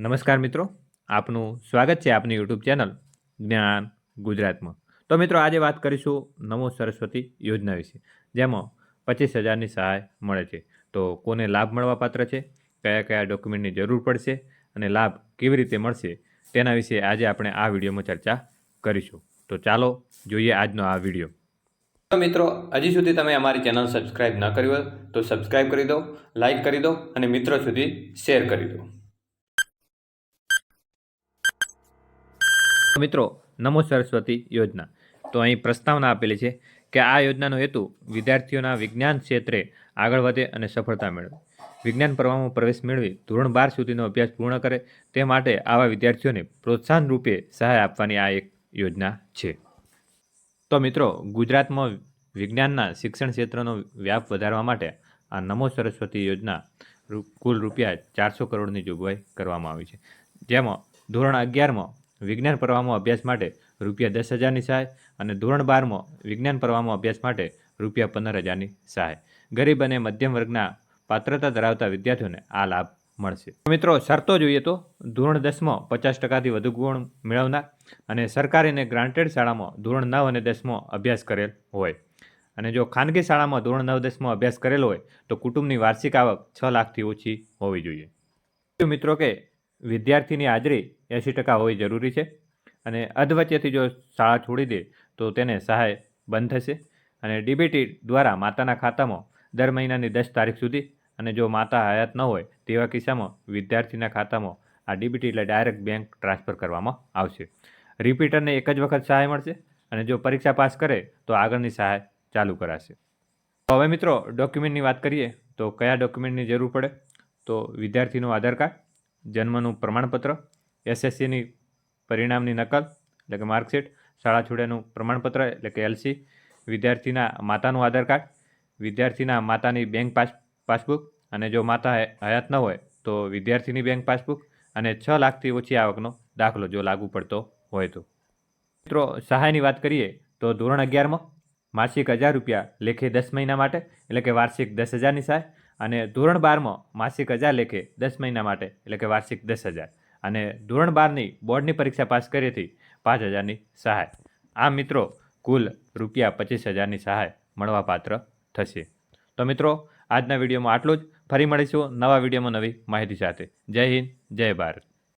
નમસ્કાર મિત્રો. આપનું સ્વાગત છે આપની યુટ્યુબ ચેનલ જ્ઞાન ગુજરાતમાં. તો મિત્રો, આજે વાત કરીશું નમો સરસ્વતી યોજના વિશે, જેમાં પચીસ હજારની સહાય મળે છે. તો કોને લાભ મળવા પાત્ર છે? કયા કયા ડોક્યુમેન્ટની જરૂર પડશે? અને લાભ કેવી રીતે મળશે? તેના વિશે આજે આપણે આ વિડીયોમાં ચર્ચા કરીશું. તો ચાલો જોઈએ આજનો આ વીડિયો. તો મિત્રો, હજી સુધી તમે અમારી ચેનલ સબસ્ક્રાઇબ ન કરી હોય તો સબસ્ક્રાઇબ કરી દો, લાઇક કરી દો અને મિત્રો સુધી શેર કરી દો. મિત્રો, નમો સરસ્વતી યોજના. તો અહીં પ્રસ્તાવના આપેલી છે કે આ યોજનાનો હેતુ વિદ્યાર્થીઓના વિજ્ઞાન ક્ષેત્રે આગળ વધે અને સફળતા મેળવે. વિજ્ઞાન પ્રવાહમાં પ્રવેશ મેળવી ધોરણ બાર સુધીનો અભ્યાસ પૂર્ણ કરે તે માટે આવા વિદ્યાર્થીઓને પ્રોત્સાહન રૂપે સહાય આપવાની આ એક યોજના છે. તો મિત્રો, ગુજરાતમાં વિજ્ઞાનના શિક્ષણ ક્ષેત્રનો વ્યાપ વધારવા માટે આ નમો સરસ્વતી યોજના કુલ રૂપિયા ચારસો કરોડની જોગવાઈ કરવામાં આવી છે. જેમાં ધોરણ અગિયારમાં વિજ્ઞાન પ્રવાહમાં અભ્યાસ માટે રૂપિયા દસ હજારની સહાય અને ધોરણ બારમાં વિજ્ઞાન પ્રવાહમાં અભ્યાસ માટે રૂપિયા પંદર હજારની સહાય. ગરીબ અને મધ્યમ વર્ગના પાત્રતા ધરાવતા વિદ્યાર્થીઓને આ લાભ મળશે. મિત્રો, શરતો જોઈએ તો ધોરણ દસમાં પચાસ ટકાથી વધુ ગુણ મેળવનાર અને સરકારી અને ગ્રાન્ટેડ શાળામાં ધોરણ નવ અને દસમાં અભ્યાસ કરેલ હોય. અને જો ખાનગી શાળામાં ધોરણ નવ, દસમાં અભ્યાસ કરેલો હોય, તો કુટુંબની વાર્ષિક આવક છ લાખથી ઓછી હોવી જોઈએ. મિત્રો, કે વિદ્યાર્થીની હાજરી એંસી ટકા હોવી જરૂરી છે અને અધવચ્ચેથી જો શાળા છોડી દે તો તેને સહાય બંધ થશે. અને ડીબીટી દ્વારા માતાના ખાતામાં દર મહિનાની દસ તારીખ સુધી અને જો માતા હયાત ન હોય તેવા કિસ્સામાં વિદ્યાર્થીના ખાતામાં આ ડીબીટી એટલે ડાયરેક્ટ બેંક ટ્રાન્સફર કરવામાં આવશે. રિપીટરને એક જ વખત સહાય મળશે અને જો પરીક્ષા પાસ કરે તો આગળની સહાય ચાલુ કરાશે. તો હવે મિત્રો ડોક્યુમેન્ટની વાત કરીએ તો કયા ડોક્યુમેન્ટની જરૂર પડે? તો વિદ્યાર્થીનું આધાર કાર્ડ જન્મનું પ્રમાણપત્ર, એસએસસીની પરિણામની નકલ, એટલે કે માર્કશીટ, શાળા છોડ્યાનું પ્રમાણપત્ર, એટલે કે એલસી, વિદ્યાર્થીના માતાનું આધાર કાર્ડ, વિદ્યાર્થીના માતાની બેંક પાસ, પાસબુક, અને જો માતા હયાત ન હોય, તો વિદ્યાર્થીની બેંક પાસબુક અને છ લાખથી ઓછી આવકનો દાખલો જો લાગુ પડતો હોય તો. મિત્રો, સહાયની વાત કરીએ તો ધોરણ અગિયારમાં, માસિક હજાર રૂપિયા લેખે દસ મહિના માટે, એટલે કે વાર્ષિક દસ હજારની સહાય અને ધોરણ બારમાં માસિક હજાર લેખે દસ મહિના માટે, એટલે કે વાર્ષિક દસ હજાર. અને ધોરણ બારની બોર્ડની પરીક્ષા પાસ કરી હતી, પાંચ હજારની સહાય. આ મિત્રો, કુલ રૂપિયા પચીસ હજારની સહાય મળવાપાત્ર થશે. તો મિત્રો, આજના વિડીયોમાં આટલું જ. ફરી મળીશું નવા વિડીયોમાં નવી માહિતી સાથે. જય હિન્દ, જય ભારત.